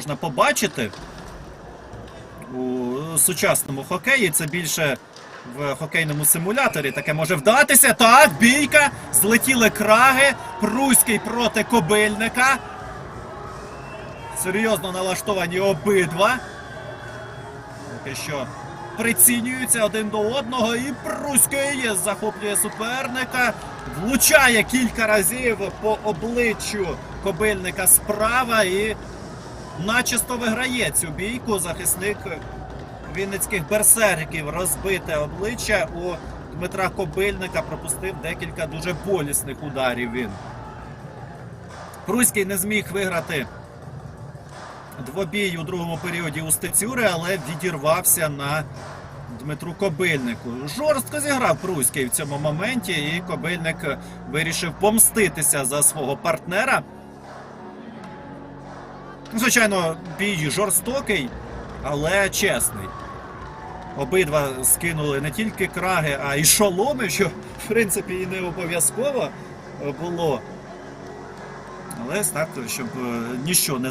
можна побачити у сучасному хокеї. Це більше в хокейному симуляторі таке може вдатися. Так, бійка. Злетіли краги. Пруський проти кобильника. Серйозно налаштовані обидва. Поки що прицінюються один до одного. І Пруський захоплює суперника. Влучає кілька разів по обличчю кобильника справа і начисто виграє цю бійку. Захисник вінницьких берсерків розбите обличчя у Дмитра Кобильника пропустив декілька дуже болісних ударів він. Пруський не зміг виграти двобій у другому періоді у Стецюри, але відірвався на Дмитру Кобильнику. Жорстко зіграв Пруський в цьому моменті, і Кобильник вирішив помститися за свого партнера. Звичайно, бій жорстокий, але чесний. Обидва скинули не тільки краги, а й шоломи, що в принципі і не обов'язково було. Але так, щоб нічого не не